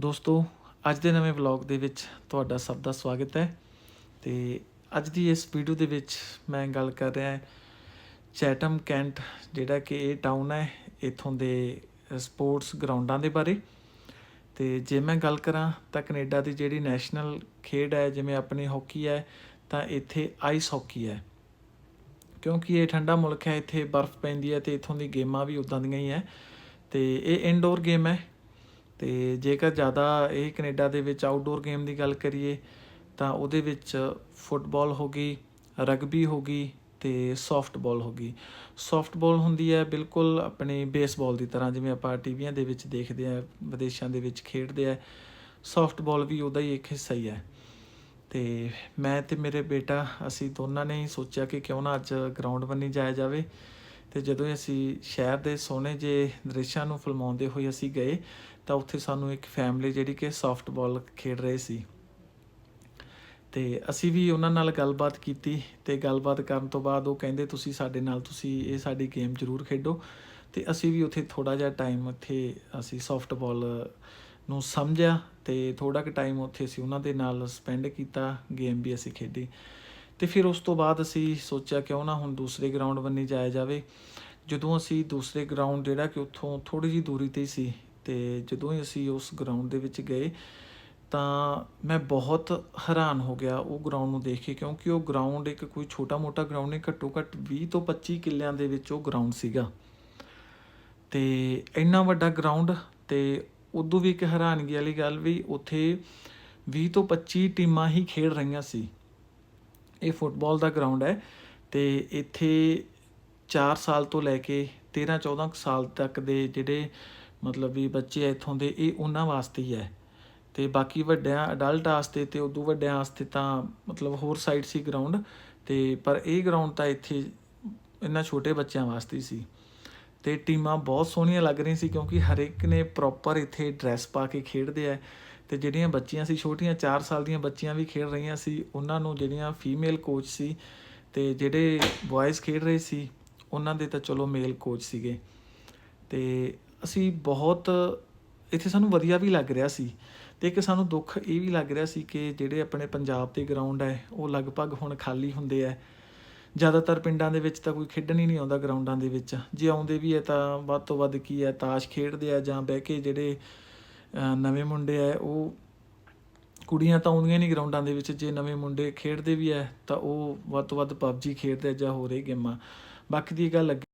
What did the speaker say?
ਦੋਸਤੋ, ਅੱਜ ਦੇ ਨਵੇਂ ਵਲੌਗ ਦੇ ਵਿੱਚ ਤੁਹਾਡਾ ਸਭ ਦਾ ਸਵਾਗਤ ਹੈ ਤੇ ਅੱਜ ਦੀ ਇਸ ਵੀਡੀਓ ਦੇ ਵਿੱਚ ਮੈਂ ਗੱਲ ਕਰ ਰਿਹਾ ਚੈਟਮ ਕੈਂਟ, ਜਿਹੜਾ ਕਿ ਇਹ ਟਾਊਨ ਹੈ, ਇਥੋਂ ਦੇ ਸਪੋਰਟਸ ਗਰਾਊਂਡਾਂ ਦੇ ਬਾਰੇ। ਤੇ ਜੇ ਮੈਂ ਗੱਲ ਕਰਾਂ ਤਾਂ ਕੈਨੇਡਾ ਦੀ ਜਿਹੜੀ ਨੈਸ਼ਨਲ ਖੇਡ ਹੈ, ਜਿਵੇਂ ਆਪਣੀ ਹਾਕੀ ਹੈ, ਤਾਂ ਇੱਥੇ ਆਈਸ ਹਾਕੀ ਹੈ। ਕਿਉਂਕਿ ਇਹ ਠੰਡਾ ਮੁਲਕ ਹੈ, ਇੱਥੇ ਬਰਫ਼ ਪੈਂਦੀ ਹੈ ਤੇ ਇਥੋਂ ਦੀ ਗੇਮਾਂ ਵੀ ਉਦਾਂ ਦੀਆਂ ਹੀ ਹੈ। ਤੇ ਇਹ ਇਨਡੋਰ ਗੇਮ ਹੈ ਤੇ ਜੇਕਰ ਜ਼ਿਆਦਾ ਇਹ ਕੈਨੇਡਾ ਦੇ ਵਿੱਚ ਆਊਟਡੋਰ ਗੇਮ ਦੀ ਗੱਲ ਕਰੀਏ, ਤਾਂ ਉਹਦੇ ਵਿੱਚ ਫੁੱਟਬਾਲ ਹੋ ਗਈ, ਰਗਬੀ ਹੋ ਗਈ ਤੇ ਸੌਫਟਬਾਲ ਹੋ ਗਈ। ਸੌਫਟਬਾਲ ਹੁੰਦੀ ਹੈ ਬਿਲਕੁਲ ਆਪਣੀ ਬੇਸਬਾਲ ਦੀ ਤਰ੍ਹਾਂ, ਜਿਵੇਂ ਆਪਾਂ ਟੀਵੀਆਂ ਦੇ ਵਿੱਚ ਦੇਖਦੇ ਆ ਵਿਦੇਸ਼ਾਂ ਦੇ ਵਿੱਚ ਖੇਡਦੇ ਆ ਸੌਫਟਬਾਲ ਵੀ ਉਹਦਾ ਹੀ ਇੱਕ ਹਿੱਸਾ ਹੀ ਹੈ। ਤੇ ਮੈਂ ਤੇ ਮੇਰੇ ਬੇਟਾ, ਅਸੀਂ ਦੋਨਾਂ ਨੇ ਹੀ ਸੋਚਿਆ ਕਿ ਕਿਉਂ ਨਾ ਅੱਜ ਗਰਾਊਂਡ ਬੰਨੀ ਜਾਇਆ ਜਾਵੇ। ਤੇ ਜਦੋਂ ਅਸੀਂ ਸ਼ਹਿਰ ਦੇ ਸੋਹਣੇ ਜੇ ਦ੍ਰਿਸ਼ਾਂ ਨੂੰ ਫਿਲਮਾਉਂਦੇ ਹੋਏ ਅਸੀਂ ਗਏ, ਤਾਂ ਉੱਥੇ ਸਾਨੂੰ ਇੱਕ ਫੈਮਿਲੀ ਜਿਹੜੀ ਕਿ ਸੌਫਟਬਾਲ ਖੇਡ ਰਹੇ ਸੀ। ਤੇ ਅਸੀਂ ਵੀ ਉਹਨਾਂ ਨਾਲ ਗੱਲਬਾਤ ਕੀਤੀ ਤੇ ਗੱਲਬਾਤ ਕਰਨ ਤੋਂ ਬਾਅਦ ਉਹ ਕਹਿੰਦੇ, ਤੁਸੀਂ ਸਾਡੇ ਨਾਲ, ਤੁਸੀਂ ਇਹ ਸਾਡੀ ਗੇਮ ਜ਼ਰੂਰ ਖੇਡੋ। ਤੇ ਅਸੀਂ ਵੀ ਉੱਥੇ ਥੋੜਾ ਜਿਹਾ ਟਾਈਮ ਉੱਥੇ ਅਸੀਂ ਸੌਫਟਬਾਲ ਨੂੰ ਸਮਝਿਆ ਤੇ ਥੋੜਾ ਕੁ ਟਾਈਮ ਉੱਥੇ ਅਸੀਂ ਉਹਨਾਂ ਦੇ ਨਾਲ ਸਪੈਂਡ ਕੀਤਾ ਗੇਮ ਵੀ ਅਸੀਂ ਖੇਡੀ। ਤੇ ਫਿਰ ਉਸ ਤੋਂ ਬਾਅਦ ਅਸੀਂ ਸੋਚਿਆ ਕਿਉਂ ਨਾ ਹੁਣ ਦੂਸਰੇ ਗਰਾਊਂਡ ਬੰਨੀ ਜਾਇਆ ਜਾਵੇ। ਜਦੋਂ ਅਸੀਂ ਦੂਸਰੇ ਗਰਾਊਂਡ ਜਿਹੜਾ ਕਿ ਉੱਥੋਂ ਥੋੜੀ ਜੀ ਦੂਰੀ ਤੇ ਸੀ ਤੇ ਜਦੋਂ ਹੀ ਅਸੀਂ ਉਸ ਗਰਾਊਂਡ ਦੇ ਵਿੱਚ ਗਏ ਤਾਂ ਮੈਂ ਬਹੁਤ ਹੈਰਾਨ ਹੋ ਗਿਆ ਉਹ ਗਰਾਊਂਡ ਨੂੰ ਦੇਖ ਕੇ ਕਿਉਂਕਿ ਉਹ ਗਰਾਊਂਡ ਇੱਕ ਕੋਈ ਛੋਟਾ-ਮੋਟਾ ਗਰਾਊਂਡ ਨਹੀਂ, ਘੱਟੋ ਘੱਟ 20 ਤੋਂ 25 ਕਿੱਲਿਆਂ ਦੇ ਵਿੱਚ ਉਹ ਗਰਾਊਂਡ ਸੀਗਾ। ਤੇ ਇੰਨਾ ਵੱਡਾ ਗਰਾਊਂਡ ਤੇ ਉਦੋਂ ਵੀ ਇੱਕ ਹੈਰਾਨਗੀ ਵਾਲੀ ਗੱਲ ਵੀ ਉੱਥੇ 20 ਤੋਂ 25 ਟੀਮਾਂ ਹੀ ਖੇਡ ਰਹੀਆਂ ਸੀ। ਇਹ ਫੁੱਟਬਾਲ ਦਾ ਗਰਾਊਂਡ ਹੈ ਤੇ ਇੱਥੇ 4 ਸਾਲ ਤੋਂ ਲੈ ਕੇ 13 14 ਕੁ ਸਾਲ ਤੱਕ ਦੇ ਜਿਹੜੇ ਮਤਲਬ ਵੀ ਬੱਚੇ ਆ ਇੱਥੋਂ ਦੇ, ਇਹ ਉਹਨਾਂ ਵਾਸਤੇ ਹੀ ਹੈ। ਤੇ ਬਾਕੀ ਵੱਡਿਆਂ ਅਡਲਟ ਵਾਸਤੇ ਤੇ ਉਦੋਂ ਵੱਡਿਆਂ ਵਾਸਤੇ ਤਾਂ ਮਤਲਬ ਹੋਰ ਸਾਈਡ ਸੀ ਗਰਾਊਂਡ ਤੇ ਪਰ ਇਹ ਗਰਾਊਂਡ ਤਾਂ ਇੱਥੇ ਇਹਨਾਂ ਛੋਟੇ ਬੱਚਿਆਂ ਵਾਸਤੇ ਸੀ। ਤੇ ਟੀਮਾਂ ਬਹੁਤ ਸੋਹਣੀਆਂ ਲੱਗ ਰਹੀਆਂ ਸੀ ਕਿਉਂਕਿ ਹਰ ਇੱਕ ਨੇ ਪ੍ਰੋਪਰ ਇੱਥੇ ਡਰੈਸ ਪਾ ਕੇ ਖੇਡਦੇ ਆ। ਤੇ ਜਿਹੜੀਆਂ ਬੱਚੀਆਂ ਸੀ, ਛੋਟੀਆਂ 4 ਸਾਲ ਦੀਆਂ ਬੱਚੀਆਂ ਵੀ ਖੇਡ ਰਹੀਆਂ ਸੀ, ਉਹਨਾਂ ਨੂੰ ਜਿਹੜੀਆਂ ਫੀਮੇਲ ਕੋਚ ਸੀ ਤੇ ਜਿਹੜੇ ਬॉयਜ਼ ਖੇਡ ਰਹੇ ਸੀ, ਉਹਨਾਂ ਦੇ ਤਾਂ ਚਲੋ ਮੇਲ ਕੋਚ ਸੀਗੇ। ਤੇ ਅਸੀਂ ਬਹੁਤ, ਇੱਥੇ ਸਾਨੂੰ ਵਧੀਆ ਵੀ ਲੱਗ ਰਿਹਾ ਸੀ ਤੇ ਇੱਕ ਸਾਨੂੰ ਦੁੱਖ ਇਹ ਵੀ ਲੱਗ ਰਿਹਾ ਸੀ ਕਿ ਜਿਹੜੇ ਆਪਣੇ ਪੰਜਾਬ ਦੇ ਗਰਾਊਂਡ ਹੈ, ਉਹ ਲਗਭਗ ਹੁਣ ਖਾਲੀ ਹੁੰਦੇ ਆ ਜ਼ਿਆਦਾਤਰ ਪਿੰਡਾਂ ਦੇ ਵਿੱਚ ਤਾਂ ਕੋਈ ਖੇਡਣ ਹੀ ਨਹੀਂ ਆਉਂਦਾ ਗਰਾਊਂਡਾਂ ਦੇ ਵਿੱਚ। ਜੇ ਆਉਂਦੇ ਵੀ ਹੈ ਤਾਂ ਵੱਧ ਤੋਂ ਵੱਧ ਕੀ ਹੈ, ਤਾਸ਼ ਖੇਡਦੇ ਆ ਜਾਂ ਬਹਿ ਕੇ ਜਿਹੜੇ ਨਵੇਂ ਮੁੰਡੇ ਆ ਉਹ ਕੁੜੀਆਂ ਤਾਂ ਆਉਂਦੀਆਂ ਨਹੀਂ ਗਰਾਊਂਡਾਂ ਦੇ ਵਿੱਚ, ਜੇ ਨਵੇਂ ਮੁੰਡੇ ਖੇਡਦੇ ਵੀ ਐ, ਤਾਂ ਉਹ ਵੱਧ ਤੋਂ ਵੱਧ ਪਬਜੀ ਖੇਡਦੇ ਜਾਂ ਹੋਰ ਇਹ ਗੇਮਾਂ। ਬਾਕੀ ਦੀ ਗੱਲ ਅੱਗੇ